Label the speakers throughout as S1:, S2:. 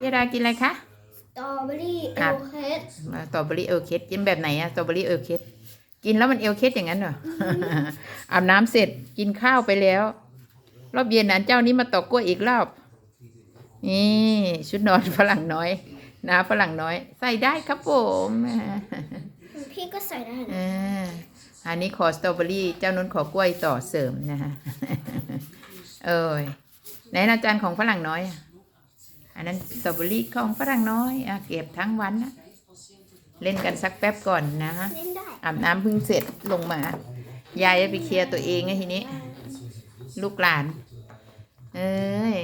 S1: พี่ดากินอะไรคะ
S2: สตรอเบอรี่เอ
S1: อะ
S2: ลเคส
S1: มาสตรอเบอรี่เอลเคสกินแบบไหนอะสตรอเบอรี่เอลเคสกินแล้วมันเอลเคสอย่างนั้นเหรออาบน้ำเสร็จกินข้าวไปแล้ว รอบเย็นนั้นเจ้านี้มาตอกกล้วยอีกรอบ นี่ชุดนอนฝรั่งน้อยนาฝรั่งน้อย ใส่ได้ครับผม
S2: พี่ก็ใส่ได้นะ
S1: อ่าอันนี้ขอสตรอเบอรี่เจ้านุ้นขอกล้วยต่อเสริมนะฮะเอ้ยไหนอาจารย์ของฝรั่งน้อยอะ อันนั้นสตรอเบอรี่ของฝรั่งน้อยอะเก็บทั้งวันนะเล่นกันสักแป๊บก่อนนะ
S2: เล่นได้
S1: อาบน้ำเพิ่งเสร็จลงมา ยายไปเคลียร์ตัวเองไงทีนี้ ลูกหลาน เอ้ย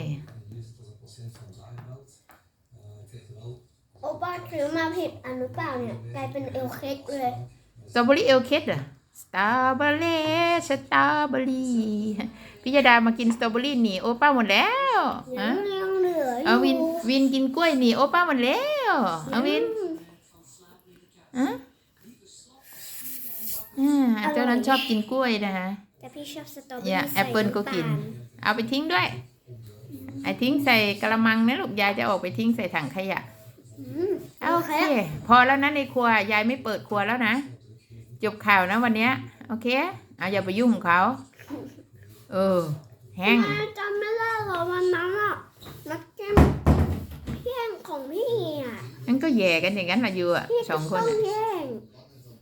S2: โอป้าซื้อมาผิดอันหรือเปล่าเนี่ยกลายเป็นเอลเคสเลย
S1: สตรอเบอรี่เอลเคสเหรอสตรอเบอรี่สตรอเบอรี่พี่ยดามากินสตรอเบอรี่หนีโอป้าหมดแล้ว
S2: ยั
S1: ฮะ
S2: งยัง เหลืออยู่
S1: เอาวินวินกินกล้วยหนีโอป้าหมดแล้วเอาวินอะอ่าเจ้านั้นชอบกินกล้วยนะฮะ
S2: แต่พี่ชอบสตรอเบอ
S1: อย่า
S2: รี่
S1: แอปเปิลก็กิน เอาไปทิ้งด้วยไอ้ทิ้งใส่กระมังนะลูกยายจะออกไปทิ้งใส่ถังขยะ
S2: โอ
S1: โอ
S2: เค
S1: เค พอแล้วนะในครัวยายไม่เปิดครัวแล้วนะ จบข่าวนะวันเนี้ย โอเค เอาอย่าไปยุ่งของเขา เออ แห้ง
S2: แม่จำไม่ได้หรอวันนั้นอะ นักเก็ตเพี้ยงของพี่อะ
S1: นั่นก็แย่กันอย่างนั้นละอยู่อะ
S2: พี่
S1: สองคน
S2: ต้อง
S1: อะ
S2: แย่ง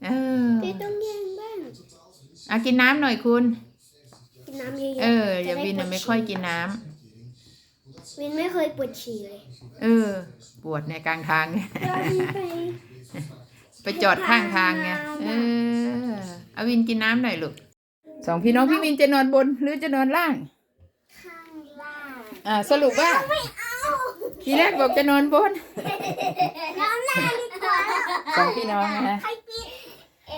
S1: เออ
S2: พี่ต้องแย่งบ้าง
S1: เอากินน้ำหน่อยคุณ
S2: กินน้ำเยอะๆ
S1: เอออย่า
S2: จะได้
S1: วินน่ะ
S2: ปวด
S1: ไม่ค่อย
S2: ฉี่
S1: กินน้ำ
S2: วินไม่เคยปวดฉี่เลย
S1: เออ ปวดในกลางทางไง
S2: เราดีไป
S1: ไปจอดข้างทางไง เออเอาวินกินน้ำหน่อยลูก สองพี่น้องพี่วินจะนอนบนหรือจะนอนล่าง
S2: ข้างล่าง
S1: อ่าสรุปว่า ทีแรกบอกจะนอนบน
S2: น้ำล่างดีกว่า
S1: สองพี่น้องนะ
S2: ใครปิด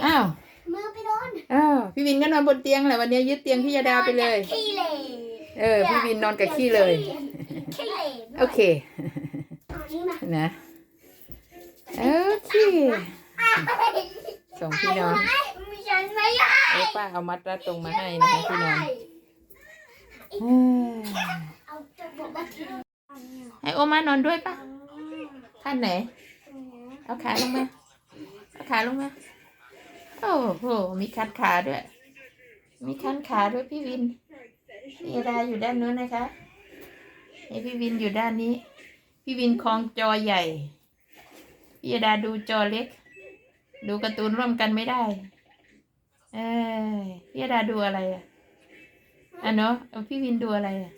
S1: อ้าว
S2: มือไปโดน
S1: อ้าวพี่วินก็นอนบนเตียงแหละวันนี้ยึดเตียงพี่ยาดาไปเลย
S2: ขี้เลย
S1: เออ พี่วินนอนกับขี้เลย
S2: ขี้เลย
S1: โอเค
S2: เอานี่มา
S1: นะโอเคสองพี่น้อง
S2: มีฉันไม่ได้
S1: เอ้ป้าเอามัดรัดตรงมาให้นะคะพี่น้องเอ้ ย
S2: เอาจะบอกว่าที
S1: ให้โอมานอนด้วยปะท่านไหน เอาขาลงมา เอาขาลงมา โอ้โห มีคันขาด้วย มีคันขาด้วยพี่วินพี่ดาอยู่ด้านนู้นนะคะให้พี่วินอยู่ด้านนี้ พี่วินคลองจอใหญ่ พี่ดาดูจอเล็ก ดูการ์ตูนร่วมกันไม่ได้ เอ้ยพี่ดาดูอะไรอะ อะเนาะพี่วินดูอะไรอะ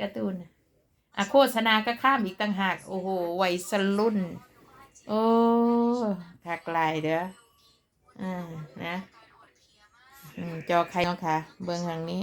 S1: การ์ตูนอะอะโฆษณาก็ข้ามอีกต่างหาก โอ้โหวัยสรุ่น โอ้ขากลายเด้ออ่านะอืมจอใครเนาะค่ะ เบื้องทางนี้